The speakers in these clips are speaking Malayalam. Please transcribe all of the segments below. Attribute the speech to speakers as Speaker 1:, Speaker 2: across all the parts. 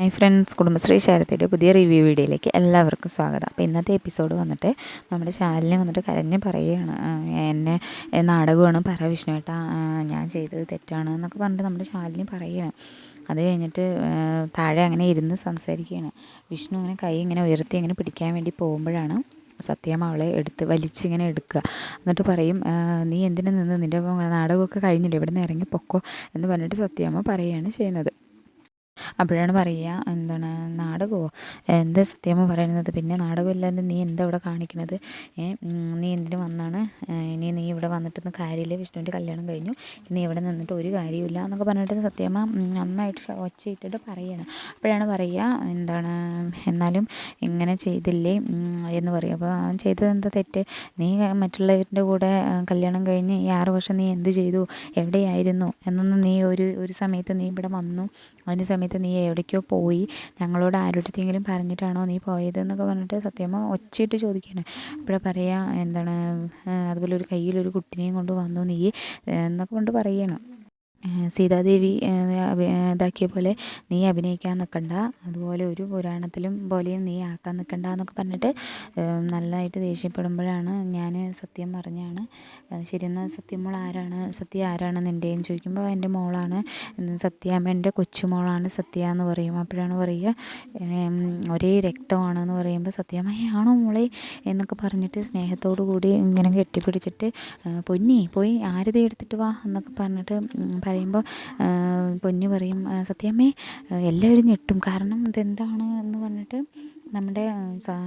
Speaker 1: ഹായ് ഫ്രണ്ട്സ് കുടുംബശ്രീ ശാരദയുടെ പുതിയ റിവ്യൂ വീഡിയോയിലേക്ക് എല്ലാവർക്കും സ്വാഗതം. അപ്പോൾ ഇന്നത്തെ എപ്പിസോഡ് വന്നിട്ട് നമ്മുടെ ശാലിനെ വന്നിട്ട് കരഞ്ഞ് പറയുകയാണ്. എന്നെ നാടകമാണ് പറ വിഷ്ണുവേട്ടാ ഞാൻ ചെയ്തത് തെറ്റാണ് എന്നൊക്കെ പറഞ്ഞിട്ട് നമ്മുടെ ശാലിനി പറയുകയാണ്. അത് കഴിഞ്ഞിട്ട് താഴെ അങ്ങനെ ഇരുന്ന് സംസാരിക്കുകയാണ്. വിഷ്ണു ഇങ്ങനെ കൈ ഇങ്ങനെ ഉയർത്തി ഇങ്ങനെ പിടിക്കാൻ വേണ്ടി പോകുമ്പോഴാണ് സത്യം അവളെ എടുത്ത് വലിച്ചിങ്ങനെ എടുക്കുക. എന്നിട്ട് പറയും നീ എന്തിനു നിന്ന്? നിന്റെ നാടകമൊക്കെ കഴിഞ്ഞില്ലേ? ഇവിടെ നിന്ന് ഇറങ്ങി പൊക്കോ എന്ന് പറഞ്ഞിട്ട് സത്യാമ്മ പറയുകയാണ് ചെയ്യുന്നത്. അപ്പോഴാണ് പറയുക എന്താണ് നാടകമോ? എന്താ സത്യമ്മ പറയുന്നത്? പിന്നെ നാടകമില്ലാതെ നീ എന്താ ഇവിടെ കാണിക്കുന്നത് നീ എന്തിനു വന്നാണ്? ഇനി നീ ഇവിടെ വന്നിട്ടൊന്നും കാര്യമില്ല? വിഷ്ണുവിന്റെ കല്യാണം കഴിഞ്ഞു. നീ ഇവിടെ നിന്നിട്ട് ഒരു കാര്യമില്ല എന്നൊക്കെ പറഞ്ഞിട്ട് സത്യമ്മ നന്നായിട്ട് ഒച്ചയിട്ടിട്ട് പറയണം അപ്പോഴാണ് പറയുക എന്താണ് എന്നാലും ഇങ്ങനെ ചെയ്തില്ലേ? എന്ന് പറയും അപ്പോൾ അവൻ ചെയ്തത് എന്താ തെറ്റ്? നീ മറ്റുള്ളവരുടെ കൂടെ കല്യാണം കഴിഞ്ഞ് ഈ ആറ് വർഷം നീ എന്ത് ചെയ്തു? എവിടെയായിരുന്നു? എന്നൊന്നും നീ ഒരു ഒരു സമയത്ത് നീ ഇവിടെ വന്നു. അതിന് സമയത്ത് നീ എവിടേക്കോ പോയി ഞങ്ങളോട് ആരോടത്തെങ്കിലും പറഞ്ഞിട്ടാണോ നീ പോയത് എന്നൊക്കെ പറഞ്ഞിട്ട് സത്യമ്മ ഒച്ചയിട്ട് ചോദിക്കുകയാണ്. അപ്പോഴാണ് പറയുക എന്താണ് അതുപോലെ ഒരു കയ്യിലൊരു കുട്ടിനെയും കൊണ്ട് വന്നു നീ എന്നൊക്കെ കൊണ്ട് പറയുകയാണ്. സീതാദേവി ഇതാക്കിയ പോലെ നീ അഭിനയിക്കാൻ നിൽക്കണ്ട അതുപോലെ ഒരു പുരാണത്തിലും പോലെയും നീ ആക്കാൻ നിൽക്കണ്ട എന്നൊക്കെ പറഞ്ഞിട്ട് നല്ലതായിട്ട് ദേഷ്യപ്പെടുമ്പോഴാണ് ഞാൻ സത്യം പറഞ്ഞാണ്. ശരി എന്നാൽ സത്യം മോൾ ആരാണ്? സത്യ ആരാണ് നിന്റെയെന്ന് ചോദിക്കുമ്പോൾ എന്റെ മോളാണ്. സത്യാമ്മേന്റെ കൊച്ചുമോളാണ് സത്യ എന്ന് പറയും. അപ്പോഴാണ് പറയുക ഒരേ ഒരേ രക്തമാണെന്ന് പറയുമ്പോൾ സത്യാമ്മയാണോ മോളെ എന്നൊക്കെ പറഞ്ഞിട്ട് സ്നേഹത്തോടു കൂടി ഇങ്ങനെ കെട്ടിപ്പിടിച്ചിട്ട് പൊന്നി പോയി ആരതി എടുത്തിട്ട് വാ എന്നൊക്കെ പറഞ്ഞിട്ട് ഉം, പൊന്നു പറയും "ആ, സത്യമ്മേ എല്ലാവരും ഞെട്ടും. കാരണം ഇതെന്താണ്? എന്ന് പറഞ്ഞിട്ട് നമ്മുടെ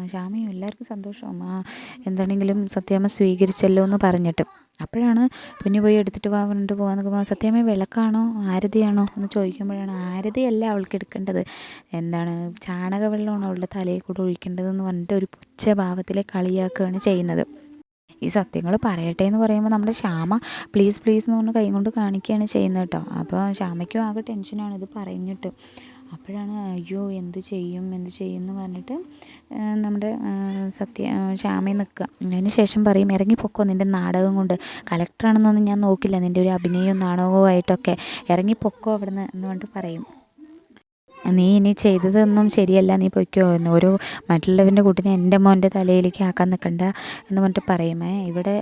Speaker 1: ശ്യാമയും എല്ലാവർക്കും സന്തോഷവും. ആ എന്താണെങ്കിലും സത്യാമ്മ സ്വീകരിച്ചല്ലോ എന്ന് പറഞ്ഞിട്ട്. അപ്പോഴാണ് പൊന്നു പോയി എടുത്തിട്ട് വാ പറഞ്ഞിട്ട് പോകാൻ നോക്കുമ്പോൾ സത്യമ്മ വിളക്കാണോ? ആരതിയാണോ? എന്ന് ചോദിക്കുമ്പോഴാണ് ആരതിയല്ല അവൾക്ക് എടുക്കേണ്ടത്. എന്താണ് ചാണക ചാണകവെള്ളമാണ് അവളുടെ തലയിൽ കൂടെ ഒഴിക്കേണ്ടതെന്ന് പറഞ്ഞിട്ട് ഒരു പുച്ഛഭാവത്തിലെ കളിയാക്കുകയാണ് ചെയ്യുന്നത്. ഈ സത്യങ്ങൾ പറയട്ടെ എന്ന് പറയുമ്പോൾ നമ്മുടെ ശ്യാമ പ്ലീസ് പ്ലീസ് എന്ന് പറഞ്ഞ് കൈ കൊണ്ട് കാണിക്കുകയാണ് ചെയ്യുന്നത് കേട്ടോ. അപ്പോൾ ശ്യാമയ്ക്കും ആകെ ടെൻഷനാണ് ഇത് പറഞ്ഞിട്ട്. അപ്പോഴാണ് അയ്യോ എന്ത് ചെയ്യും എന്ത് ചെയ്യും എന്ന് പറഞ്ഞിട്ട് നമ്മുടെ സത്യ ശ്യാമയിൽ നിൽക്കുക. അതിന് ശേഷം പറയും ഇറങ്ങിപ്പോക്കോ നിന്റെ നാടകം കൊണ്ട്. കലക്ടറാണെന്നൊന്നും ഞാൻ നോക്കില്ല. നിന്റെ ഒരു അഭിനയവും നാടകവും ആയിട്ടൊക്കെ ഇറങ്ങിപ്പോക്കോ അവിടെ നിന്ന് എന്ന് പറഞ്ഞിട്ട് പറയും. നീ ഇനി ചെയ്തതൊന്നും ശരിയല്ല നീ പൊയ്ക്കോ എന്ന് ഒരു മറ്റുള്ളവന്റെ കൂട്ടിനെ എന്റെ മോന്റെ തലയിലേക്ക് ആക്കാൻ നിൽക്കണ്ട എന്ന് പറഞ്ഞിട്ട് പറയുമേ. ഇവിടെ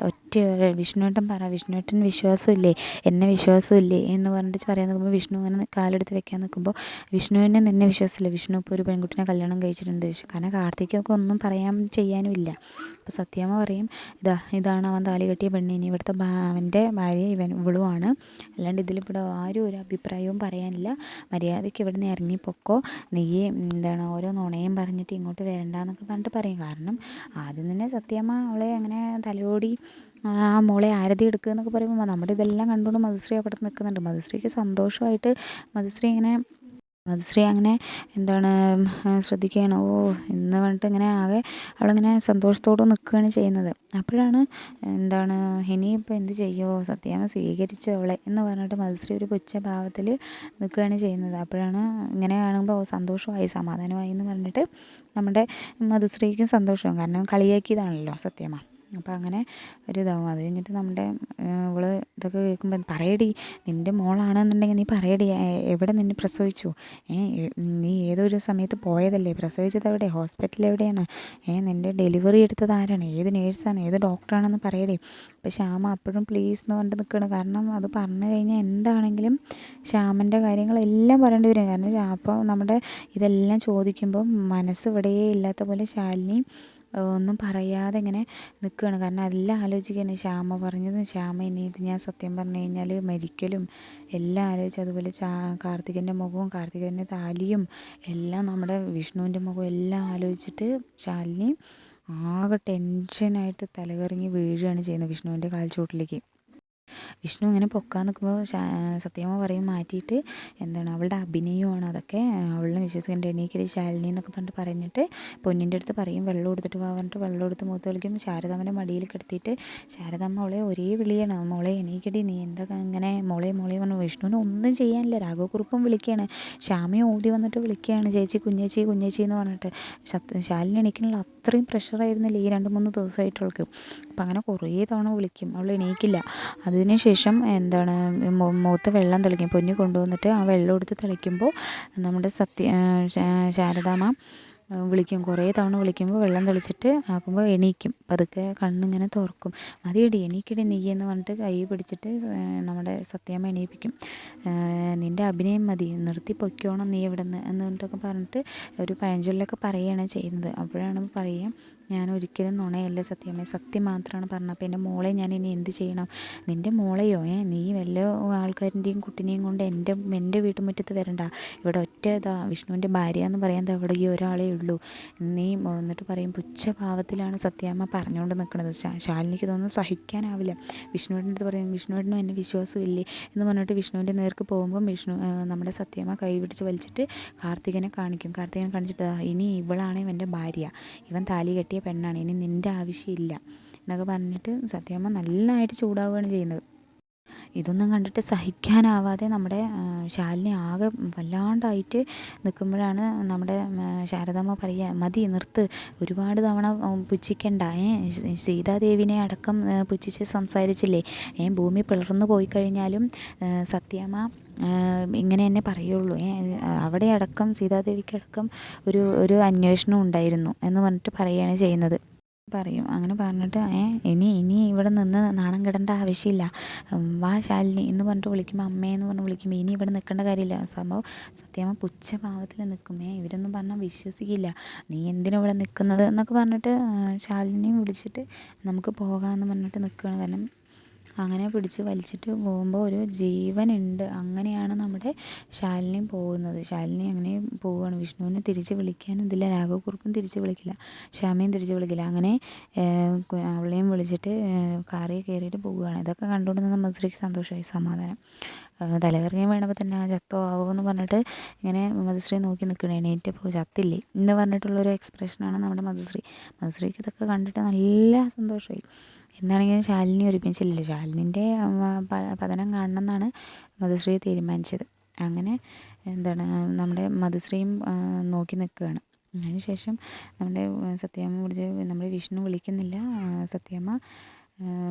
Speaker 1: വിഷ്ണുവേട്ടൻ പറ വിഷ്ണുവേട്ടൻ വിശ്വാസമില്ലേ? എന്നെ വിശ്വാസമില്ലേ? എന്ന് പറഞ്ഞിട്ട് പറയാൻ നിൽക്കുമ്പോൾ വിഷ്ണു അങ്ങനെ കാലെടുത്ത് വെക്കാൻ നിൽക്കുമ്പോൾ വിഷ്ണുവിനെ നിന്നെ വിശ്വാസമില്ല. വിഷ്ണു ഇപ്പോൾ ഒരു പെൺകുട്ടിനെ കല്യാണം കഴിച്ചിട്ടുണ്ട്. കാരണം കാർത്തിക്കൊക്കെ ഒന്നും പറയാൻ ചെയ്യാനും ഇല്ല അപ്പോൾ സത്യാമ്മ പറയും ഇതാ ഇതാണ് അവൻ താലി കെട്ടിയ പെണ്ണ്. ഇനി ഇവിടുത്തെ അവന്റെ ഭാര്യ ഇവൻ ഇവളുമാണ്. അല്ലാണ്ട് ഇതിലിവിടെ ആരും ഒരു അഭിപ്രായവും പറയാനില്ല. മര്യാദയ്ക്ക് ഇവിടെ നിന്ന് ഇറങ്ങിപ്പോക്കോ. നീ എന്താണ് ഓരോ നുണയും പറഞ്ഞിട്ട് ഇങ്ങോട്ട് വരണ്ട എന്നൊക്കെ പറഞ്ഞിട്ട് പറയും. കാരണം ആദ്യം തന്നെ സത്യമ്മ അവളെ അങ്ങനെ തലോടി ആ മോളെ ആരതി എടുക്കുക എന്നൊക്കെ പറയുമ്പോൾ നമ്മുടെ ഇതെല്ലാം കണ്ടുകൊണ്ട് മധുശ്രീ അവിടെ നിൽക്കുന്നുണ്ട് മധുശ്രീക്ക് സന്തോഷമായിട്ട് മധുശ്രീ ഇങ്ങനെ മധുശ്രീ അങ്ങനെ എന്താണ് ശ്രദ്ധിക്കുകയാണ്. ഓ എന്ന് പറഞ്ഞിട്ട് ഇങ്ങനെ ആകെ അവളിങ്ങനെ സന്തോഷത്തോടെ നിൽക്കുകയാണ് ചെയ്യുന്നത്. അപ്പോഴാണ് എന്താണ് ഇനിയിപ്പോൾ എന്ത് ചെയ്യുമോ സത്യാമ്മ സ്വീകരിച്ചു അവളെ എന്ന് പറഞ്ഞിട്ട് മധുശ്രീ ഒരു പുച്ഛ ഭാവത്തിൽ നിൽക്കുകയാണ് ചെയ്യുന്നത്. അപ്പോഴാണ് ഇങ്ങനെ കാണുമ്പോൾ ഓ സന്തോഷമായി സമാധാനമായി എന്ന് പറഞ്ഞിട്ട് നമ്മുടെ മധുശ്രീക്കും സന്തോഷവും. കാരണം കളിയാക്കിയതാണല്ലോ സത്യമ്മ. അപ്പോൾ അങ്ങനെ ഒരു ഇതാവും അത് കഴിഞ്ഞിട്ട് നമ്മുടെ ഇവൾ ഇതൊക്കെ കേൾക്കുമ്പോൾ പറയടി നിന്റെ മോളാണെന്നുണ്ടെങ്കിൽ നീ പറയടി എവിടെ നിന്നെ പ്രസവിച്ചു? ഏ നീ ഏതൊരു സമയത്ത് പോയതല്ലേ? പ്രസവിച്ചത് എവിടെ? ഹോസ്പിറ്റൽ എവിടെയാണ്? ഏ നിന്റെ ഡെലിവറി എടുത്തത് ആരാണ്? ഏത് നേഴ്സാണ്? ഏത് ഡോക്ടറാണെന്ന് പറയടി. അപ്പോൾ ശ്യാമ അപ്പോഴും പ്ലീസ് എന്ന് പറഞ്ഞിട്ട് നിൽക്കുകയാണ്. കാരണം അത് പറഞ്ഞു കഴിഞ്ഞാൽ എന്താണെങ്കിലും ശ്യാമന്റെ കാര്യങ്ങളെല്ലാം പറയേണ്ടി വരും. കാരണം അപ്പോൾ നമ്മുടെ ഇതെല്ലാം ചോദിക്കുമ്പോൾ മനസ്സ് ഇവിടെയേ ഇല്ലാത്ത പോലെ ശാലിനി ഒന്നും പറയാതെ ഇങ്ങനെ നിൽക്കുകയാണ് കാരണം എല്ലാം ആലോചിക്കുകയാണ് ശ്യാമ പറഞ്ഞത് ശ്യാമ ഇനി ഇത് ഞാൻ സത്യം പറഞ്ഞു കഴിഞ്ഞാൽ മരിക്കലും എല്ലാം ആലോചിച്ച് അതുപോലെ ചാ കാർത്തികന്റെ മുഖവും കാർത്തികന്റെ താലിയും എല്ലാം നമ്മുടെ വിഷ്ണുവിന്റെ മുഖവും എല്ലാം ആലോചിച്ചിട്ട് ശാലിനി ആകെ ടെൻഷനായിട്ട് തലകറങ്ങി വീഴുകയാണ് ചെയ്യുന്നത് വിഷ്ണുവിന്റെ കാൽച്ചോട്ടിലേക്ക് വിഷ്ണു ഇങ്ങനെ പൊക്കാൻ നിൽക്കുമ്പോൾ സത്യമ്മ പറയും മാറ്റിയിട്ട് എന്താണ് അവളുടെ അഭിനയമാണ് അതൊക്കെ. അവളിനെ വിശ്വസിക്കേണ്ട എണീക്കടി ശാലിനി എന്നൊക്കെ പറഞ്ഞിട്ട് പറഞ്ഞിട്ട് പൊന്നിന്റെ അടുത്ത് പറയും വെള്ളം എടുത്തിട്ട് പോകാൻ പറഞ്ഞിട്ട് വെള്ളം എടുത്ത് മൂത്ത് കളിക്കും ശാരദാമ്മന്റെ മടിയിൽ കിടത്തിയിട്ട് ശാരദാമ്മ അവളെ ഒരേ വിളിയാണ്. മോളെ എണീക്കടി നീ എന്താ ഇങ്ങനെ മോളെ മോളെ പറഞ്ഞു വിഷ്ണുവിന് ഒന്നും ചെയ്യാനില്ല. രാഘവക്കുറുപ്പും വിളിക്കുകയാണ് ശ്യാമയും ഓടി വന്നിട്ട് വിളിക്കുകയാണ് ചേച്ചി കുഞ്ഞേച്ചി കുഞ്ഞേച്ചി എന്ന് പറഞ്ഞിട്ട് ശാലിനി എണീക്കണുള്ള അത്രയും പ്രഷറായിരുന്നില്ല ഈ രണ്ട് മൂന്ന് ദിവസമായിട്ട് അവൾക്ക്. അപ്പം അങ്ങനെ കുറേ തവണ വിളിക്കും. അവൾ എണീക്കില്ല. അതിന് ശേഷം എന്താണ് മുഖത്ത് വെള്ളം തെളിക്കും. പൊന്നി കൊണ്ടുവന്നിട്ട് ആ വെള്ളം എടുത്ത് തെളിക്കുമ്പോൾ നമ്മുടെ സത്യ ശാരദാമ്മ വിളിക്കും. കുറേ തവണ വിളിക്കുമ്പോൾ വെള്ളം തെളിച്ചിട്ട് ആക്കുമ്പോൾ എണീക്കും. പതുക്കെ കണ്ണിങ്ങനെ തുറക്കും. മതിയടി എണീക്കടി നീ എന്ന് പറഞ്ഞിട്ട് കൈ പിടിച്ചിട്ട് നമ്മുടെ സത്യാമ്മ എണീപ്പിക്കും. നിന്റെ അഭിനയം മതി. നിർത്തി പൊയ്ക്കോണം നീ ഇവിടെ നിന്ന് എന്ന് പറഞ്ഞിട്ടൊക്കെ പറഞ്ഞിട്ട് ഒരു പഴഞ്ചൊല്ലൊക്കെ പറയുകയാണ് ചെയ്യുന്നത്. അപ്പോഴാണ് പറയുക ഞാൻ ഒരിക്കലും നുണയല്ല സത്യമേ. സത്യം മാത്രമാണ് പറഞ്ഞത്. അപ്പോൾ എന്റെ മോളെ ഞാൻ ഇനി എന്ത് ചെയ്യണം? നിന്റെ മോളെയോ? ഏ നീ വല്ല ആൾക്കാരിന്റെയും കുട്ടിനെയും കൊണ്ട് എന്റെ എന്റെ വീട്ടുമുറ്റത്ത് വരണ്ട. ഇവിടെ ഒറ്റ ഇതാ വിഷ്ണുവിന്റെ ഭാര്യ എന്ന് പറയാൻ അവിടെ ഈ ഒരാളേ ഉള്ളൂ. നീ എന്നിട്ട് പറയും പുച്ഛഭാവത്തിലാണ് സത്യാമ്മ പറഞ്ഞുകൊണ്ട് നിൽക്കുന്നത്. ശാലിനിക്ക് തോന്നുന്നു സഹിക്കാനാവില്ല. വിഷ്ണുവിന്റെ അടുത്ത് പറയും വിഷ്ണുവിനും എന്നെ വിശ്വാസമില്ലേ? എന്ന് പറഞ്ഞിട്ട് വിഷ്ണുവിന്റെ നേർക്ക് പോകുമ്പം വിഷ്ണു നമ്മുടെ സത്യമ്മ കൈ പിടിച്ച് വലിച്ചിട്ട് കാർത്തികനെ കാണിക്കും. കാർത്തികനെ കാണിച്ചിട്ട് ഇനി ഇവളാണ് ഇവന്റെ ഭാര്യ. ഇവൻ താലി കെട്ടിയ പെണ്ണാണ്. ഇനി നിന്റെ ആവശ്യമില്ല എന്നൊക്കെ പറഞ്ഞിട്ട് സത്യമ്മ നല്ലതായിട്ട് ചൂടാവുകയാണ് ചെയ്യുന്നത്. ഇതൊന്നും കണ്ടിട്ട് സഹിക്കാനാവാതെ നമ്മുടെ ശാലിനി ആകെ വല്ലാണ്ടായിട്ട് നിൽക്കുമ്പോഴാണ് നമ്മുടെ ശാരദമ്മ പറയുക മതി നിർത്ത്. ഒരുപാട് തവണ പുച്ഛിക്കണ്ട. ഏ സീതാദേവിനെ അടക്കം പുച്ഛിച്ച് സംസാരിച്ചില്ലേ? ഏ ഭൂമി പിളർന്നു പോയി കഴിഞ്ഞാലും സത്യമ്മ ഇങ്ങനെ തന്നെ പറയുള്ളൂ. അവിടെ അടക്കം സീതാദേവിക്കടക്കം ഒരു ഒരു അന്വേഷണം ഉണ്ടായിരുന്നു എന്ന് പറഞ്ഞിട്ട് പറയുകയാണ് ചെയ്യുന്നത്. പറയും. അങ്ങനെ പറഞ്ഞിട്ട് ഏ ഇനി ഇനി ഇവിടെ നിന്ന് നാണം കിടേണ്ട ആവശ്യമില്ല. വാ ശാലിനി എന്ന് പറഞ്ഞിട്ട് വിളിക്കുമ്പോൾ അമ്മയെന്ന് പറഞ്ഞ് വിളിക്കുമ്പോൾ ഇനി ഇവിടെ നിൽക്കേണ്ട കാര്യമില്ല. സംഭവം സത്യമ്മ പുച്ഛഭാവത്തിൽ നിൽക്കുമേ ഇവരൊന്നും പറഞ്ഞാൽ വിശ്വസിക്കില്ല. നീ എന്തിനാ ഇവിടെ നിൽക്കുന്നത് എന്നൊക്കെ പറഞ്ഞിട്ട് ശാലിനിയും വിളിച്ചിട്ട് നമുക്ക് പോകാമെന്ന് പറഞ്ഞിട്ട് നിൽക്കുകയാണ് കാരണം അങ്ങനെ പിടിച്ച് വലിച്ചിട്ട് പോകുമ്പോൾ ഒരു ജീവനുണ്ട്. അങ്ങനെയാണ് നമ്മുടെ ശാലിനി പോകുന്നത്. ശാലിനി അങ്ങനെ പോവുകയാണ്. വിഷ്ണുവിനെ തിരിച്ച് വിളിക്കാനും ഇതില്ല. രാഘവക്കുറുപ്പും തിരിച്ച് വിളിക്കില്ല. ശ്യാമയും തിരിച്ച് വിളിക്കില്ല. അങ്ങനെ അവളെയും വിളിച്ചിട്ട് കാറിൽ കയറിയിട്ട് പോവുകയാണ്. ഇതൊക്കെ കണ്ടുകൊണ്ട് നമ്മൾ ശ്രീക്ക് സന്തോഷമായി. സമാധാനം. തലകറങ്ങി വീണപ്പോൾ തന്നെ ആ ചത്തോ ആവോ എന്ന് പറഞ്ഞിട്ട് ഇങ്ങനെ മധുശ്രീ നോക്കി നിൽക്കണേ എണീറ്റപ്പോൾ ചത്തില്ലേ? എന്ന് പറഞ്ഞിട്ടുള്ളൊരു എക്സ്പ്രഷനാണ് നമ്മുടെ മധുശ്രീ. മധുശ്രീക്ക് ഇതൊക്കെ കണ്ടിട്ട് നല്ല സന്തോഷമായി. എന്നാണെങ്കിലും ശാലിനി ഒരുമിച്ചില്ലല്ലോ. ശാലിനിന്റെ പതനം കാണണം എന്നാണ് മധുശ്രീ തീരുമാനിച്ചത്. അങ്ങനെ എന്താണ് നമ്മുടെ മധുശ്രീയും നോക്കി നിൽക്കുകയാണ്. അതിനുശേഷം നമ്മുടെ സത്യമ്മ വിളിച്ച് നമ്മുടെ വിഷ്ണു വിളിക്കുന്നില്ല. സത്യമ്മ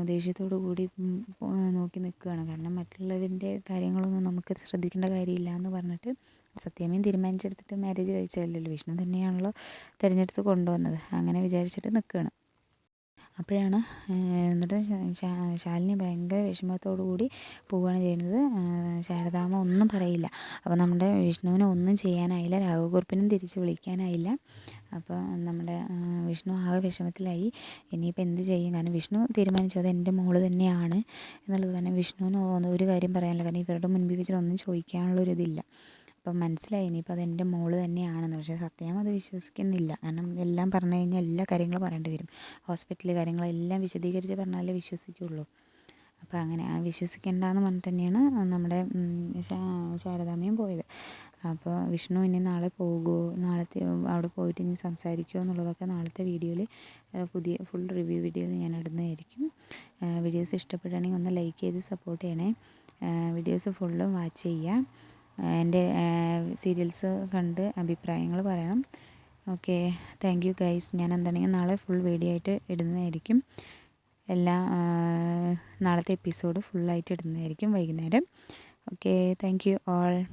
Speaker 1: ദേഷ്യത്തോടു കൂടി നോക്കി നിൽക്കുകയാണ്. കാരണം മറ്റുള്ളവരിന്റെ കാര്യങ്ങളൊന്നും നമുക്ക് ശ്രദ്ധിക്കേണ്ട കാര്യമില്ല എന്ന് പറഞ്ഞിട്ട് സത്യാമ്മയും തീരുമാനിച്ചെടുത്തിട്ട് മാരേജ് കഴിച്ചതല്ലല്ലോ. വിഷ്ണു തന്നെയാണല്ലോ തിരഞ്ഞെടുത്ത് കൊണ്ടുവന്നത്. അങ്ങനെ വിചാരിച്ചിട്ട് നിൽക്കുകയാണ്. അപ്പോഴാണ് എന്നിട്ട് ശാലിനി ഭയങ്കര വിഷമത്തോടു കൂടി പോവുകയാണ് ചെയ്യുന്നത്. ശാരദാമ്മ ഒന്നും പറയില്ല. അപ്പോൾ നമ്മുടെ വിഷ്ണുവിനെ ഒന്നും ചെയ്യാനായില്ല. രാഘവകുറുപ്പിനും തിരിച്ച് വിളിക്കാനായില്ല. അപ്പോൾ നമ്മുടെ വിഷ്ണു ആകെ വിഷമത്തിലായി. ഇനിയിപ്പോൾ എന്ത് ചെയ്യും? കാരണം വിഷ്ണു തീരുമാനിച്ചത് എന്റെ മോൾ തന്നെയാണ്. എന്നുള്ളത് കാരണം വിഷ്ണുവിന് ഒരു കാര്യം പറയാനില്ല. കാരണം ഇവരുടെ മുൻപിൽ വെച്ചിട്ട് ഒന്നും ചോദിക്കാനുള്ളൊരിതില്ല അപ്പം മനസ്സിലായി. ഇനിയിപ്പോൾ അത് എന്റെ മോൾ തന്നെയാണെന്ന്. പക്ഷേ സത്യം അത് വിശ്വസിക്കുന്നില്ല. കാരണം എല്ലാം പറഞ്ഞു കഴിഞ്ഞാൽ എല്ലാ കാര്യങ്ങളും പറയേണ്ടി വരും. ഹോസ്പിറ്റൽ കാര്യങ്ങളെല്ലാം വിശദീകരിച്ച് പറഞ്ഞാലേ വിശ്വസിക്കുള്ളൂ അപ്പോൾ അങ്ങനെ ആ വിശ്വസിക്കേണ്ടെന്ന് പറഞ്ഞിട്ട് തന്നെയാണ് നമ്മുടെ ശാരദാമ്മയും പോയത്. അപ്പോൾ വിഷ്ണു ഇനി നാളെ പോകുമോ നാളത്തെ അവിടെ പോയിട്ട് ഇനി സംസാരിക്കുമോ എന്നുള്ളതൊക്കെ നാളത്തെ വീഡിയോയിൽ പുതിയ ഫുൾ റിവ്യൂ വീഡിയോ ഞാൻ ഇടുന്നതായിരിക്കും. വീഡിയോസ് ഇഷ്ടപ്പെടുകയാണെങ്കിൽ ഒന്ന് ലൈക്ക് ചെയ്ത് സപ്പോർട്ട് ചെയ്യണേ. വീഡിയോസ് ഫുള്ളും വാച്ച് ചെയ്യുക. എന്റെ സീരിയൽസ് കണ്ട് അഭിപ്രായങ്ങൾ പറയണം. Okay thank you guys. ഞാൻ എന്താണെങ്കിൽ നാളെ ഫുൾ വീഡിയോ ആയിട്ട് ഇടുന്നതായിരിക്കും. എല്ലാ നാളത്തെ എപ്പിസോഡ് ഫുള്ളായിട്ട് ഇടുന്നതായിരിക്കും വൈകുന്നേരം. Okay thank you all.